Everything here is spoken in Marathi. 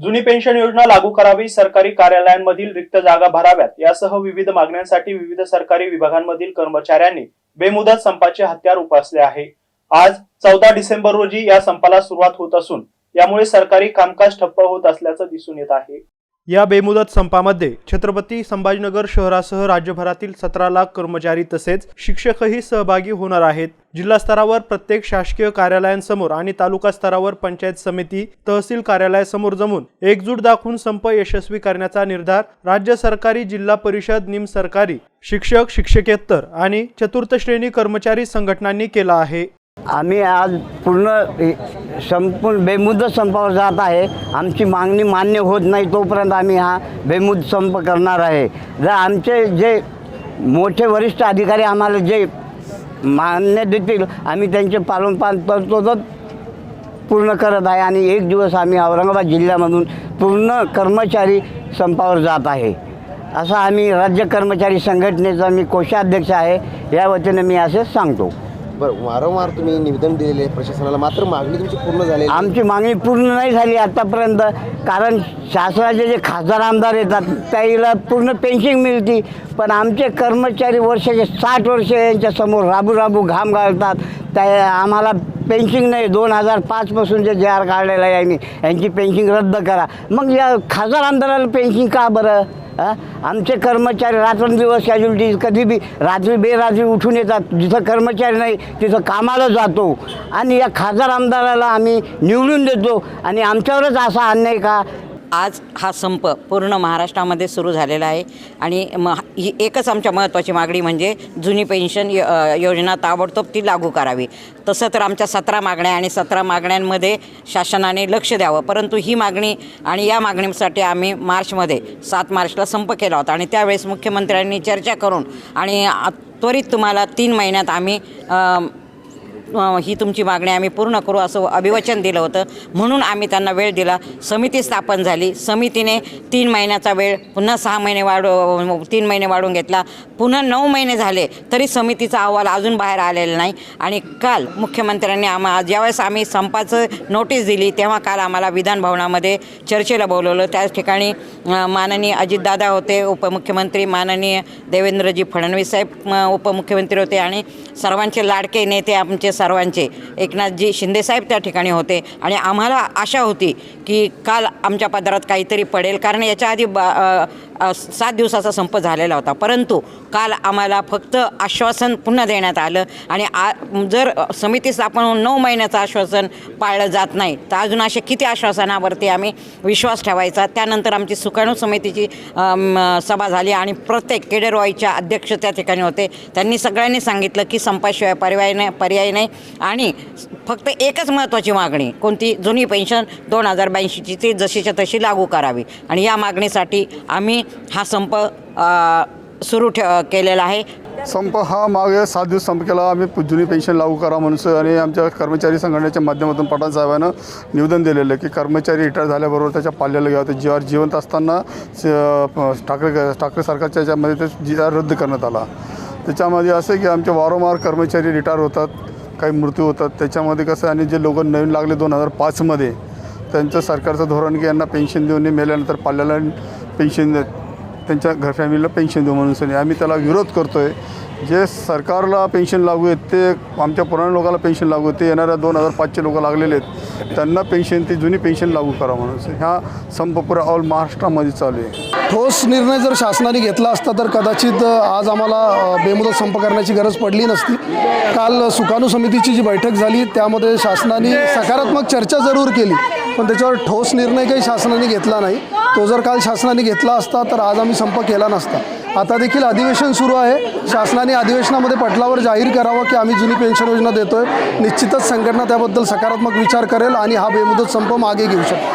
जुनी पेन्शन योजना लागू करावी सरकारी कार्यालयांमधील रिक्त जागा भराव्यात यासह विविध मागण्यांसाठी विविध सरकारी विभागांमधील कर्मचाऱ्यांनी बेमुदत संपाचे हत्यार उपासले आहे. आज चौदा डिसेंबर रोजी या संपाला सुरुवात होत असून यामुळे सरकारी कामकाज ठप्प होत असल्याचं दिसून येत आहे. या बेमुदत संपामध्ये छत्रपती संभाजीनगर शहरासह राज्यभरातील सतरा लाख कर्मचारी तसेच शिक्षकही सहभागी होणार आहेत. जिल्हा स्तरावर प्रत्येक शासकीय कार्यालयांसमोर आणि तालुका स्तरावर पंचायत समिती तहसील कार्यालयासमोर जमून एकजूट दाखवून संप यशस्वी करण्याचा निर्धार राज्य सरकारी जिल्हा परिषद निम सरकारी शिक्षक शिक्षकेतर आणि चतुर्थ श्रेणी कर्मचारी संघटनांनी केला आहे. आम्ही आज पूर्ण ए- संपूर्ण बेमुदत संपावर जात आहे. आमची मागणी मान्य होत नाही तोपर्यंत आम्ही हा बेमुद संप करणार आहे. जर आमचे जे मोठे वरिष्ठ अधिकारी आम्हाला जे मान्य देतील आम्ही त्यांचे पालनपान तरतोदच पूर्ण करत आहे आणि एक दिवस आम्ही औरंगाबाद जिल्ह्यामधून पूर्ण कर्मचारी संपावर जात आहे. असा आम्ही राज्य कर्मचारी संघटनेचा मी कोषाध्यक्ष आहे या वतीने मी असे सांगतो. बरं वारंवार तुम्ही निवेदन दिलेले आहे प्रशासनाला मात्र मागणी तुमची पूर्ण झाली आहे. आमची मागणी पूर्ण नाही झाली आतापर्यंत कारण शासनाचे जे खासदार आमदार येतात त्याला पूर्ण पेन्शन मिळते. पण आमचे कर्मचारी वर्षाचे साठ वर्ष यांच्या समोर राबू राबू घाम घालतात. त्या आम्हाला पेन्शन नाही दोन हजार पाचपासून जे जे आर काढलेलं आहे यांनी यांची पेन्शन रद्द करा. मग या खासदार आमदाराला पेन्शन का बरं? आमचे कर्मचारी रात्रंदिवस कॅज्युलिटी कधी बी रात्री बेरात्री उठून येतात. जिथं कर्मचारी नाही तिथं कामाला जातो. आणि या खासदार आमदाराला आम्ही निवडून देतो. आणि आमच्यावरच असा अन्याय का? आज हा संप पूर्ण महाराष्ट्रामध्ये सुरू झालेला आहे. आणि म ही एकच आमच्या महत्त्वाची मागणी म्हणजे जुनी पेन्शन य- योजना ताबडतोब ती लागू करावी. तसं तर आमच्या सतरा मागण्या आणि सतरा मागण्यांमध्ये शासनाने लक्ष द्यावं. परंतु ही मागणी आणि या मागणीसाठी आम्ही मार्चमध्ये सात मार्चला संप केला होता. आणि त्यावेळेस मुख्यमंत्र्यांनी चर्चा करून आणि त्वरित तुम्हाला तीन महिन्यात आम्ही ही तुमची मागणी आम्ही पूर्ण करू असं अभिवचन दिलं होतं. म्हणून आम्ही त्यांना वेळ दिला. समिती स्थापन झाली. समितीने तीन महिन्याचा वेळ पुन्हा सहा महिने वाढ तीन महिने वाढवून घेतला. पुन्हा नऊ महिने झाले तरी समितीचा अहवाल अजून बाहेर आलेला नाही. आणि काल मुख्यमंत्र्यांनी आम्हा ज्यावेळेस आम्ही संपाचं नोटीस दिली तेव्हा काल आम्हाला विधान भवनामध्ये चर्चेला बोलवलं. त्याच ठिकाणी माननीय अजितदादा होते उपमुख्यमंत्री माननीय देवेंद्रजी फडणवीस साहेब उपमुख्यमंत्री होते आणि सर्वांचे लाडके नेते आमचे सर्वांचे एकनाथजी शिंदेसाहेब त्या ठिकाणी होते. आणि आम्हाला आशा होती की काल आमच्या पदरात काहीतरी पडेल. कारण याच्या आधी बा सात दिवसाचा संप झालेला होता. परंतु काल आम्हाला फक्त आश्वासन पुन्हा देण्यात आलं आणि आ जर समिती स्थापन होऊन नऊ महिन्याचं आश्वासन पाळलं जात नाही तर अजून असे किती आश्वासनावरती आम्ही विश्वास ठेवायचा? त्यानंतर आमची सुकाणू समितीची सभा झाली आणि प्रत्येक केडेरवाईच्या अध्यक्ष त्या ठिकाणी होते. त्यांनी सगळ्यांनी सांगितलं की संपाशिवाय पर्याय नाही पर्याय नाही आणि फक्त एकच महत्त्वाची मागणी कोणती जुनी पेन्शन दोन हजार ब्याऐंशीची ती जशीच्या तशी लागू करावी. आणि या मागणीसाठी आम्ही हा संप सुरू ठे केलेला आहे. संप हा मागे सात दिवस संप केला. आम्ही जुनी पेन्शन लागू करा म्हणून आणि आमच्या कर्मचारी संघटनेच्या माध्यमातून पठाण साहेबांना निवेदन दिलेलं की कर्मचारी रिटायर झाल्याबरोबर त्याच्या पाल्याला घ्यावं जीवावर जिवंत असताना स- प- ठाकरे ठाकरे सरकारच्या याच्यामध्ये ते जी आर रद्द करण्यात आला. त्याच्यामध्ये असं की आमचे वारंवार कर्मचारी रिटायर होतात काही मृत्यू होतात. त्याच्यामध्ये कसं आहे, आणि जे लोक नवीन लागले दोन हजार पाचमध्ये त्यांचं सरकारचं धोरण की यांना पेन्शन देऊन मेल्यानंतर पाल्याला पेन्शन त्यांच्या घर फॅमिलीला पेन्शन देऊ म्हणून सनी आम्ही त्याला विरोध करतो आहे जे सरकारला पेन्शन लागू आहेत ते आमच्या पुराण लोकांना पेन्शन लागू आहेत. ते येणाऱ्या दोन हजार पाचचे लोक लागलेले आहेत. त्यांना पेन्शन ती जुनी पेन्शन लागू करा म्हणून ह्या संप पुरा ऑल महाराष्ट्रामध्ये चालू आहे. ठोस निर्णय जर शासनाने घेतला असता तर कदाचित आज आम्हाला बेमुदत संप करण्याची गरज पडली नसती. काल सुकाणू समितीची जी बैठक झाली त्यामध्ये शासनाने सकारात्मक चर्चा जरूर केली. पण त्याच्यावर ठोस निर्णय काही शासनाने घेतला नाही. तो जर काल शासनाने घेतला असता तर आज आम्ही संप केला नसता. आता देखील अधिवेशन सुरू आहे. शासनाने अधिवेशनामध्ये पटलावर जाहीर करावं की आम्ही जुनी पेन्शन योजना देतोय. निश्चितच संघटना त्याबद्दल सकारात्मक विचार करेल आणि हा बेमुदत संप मागे घेऊ शकतो.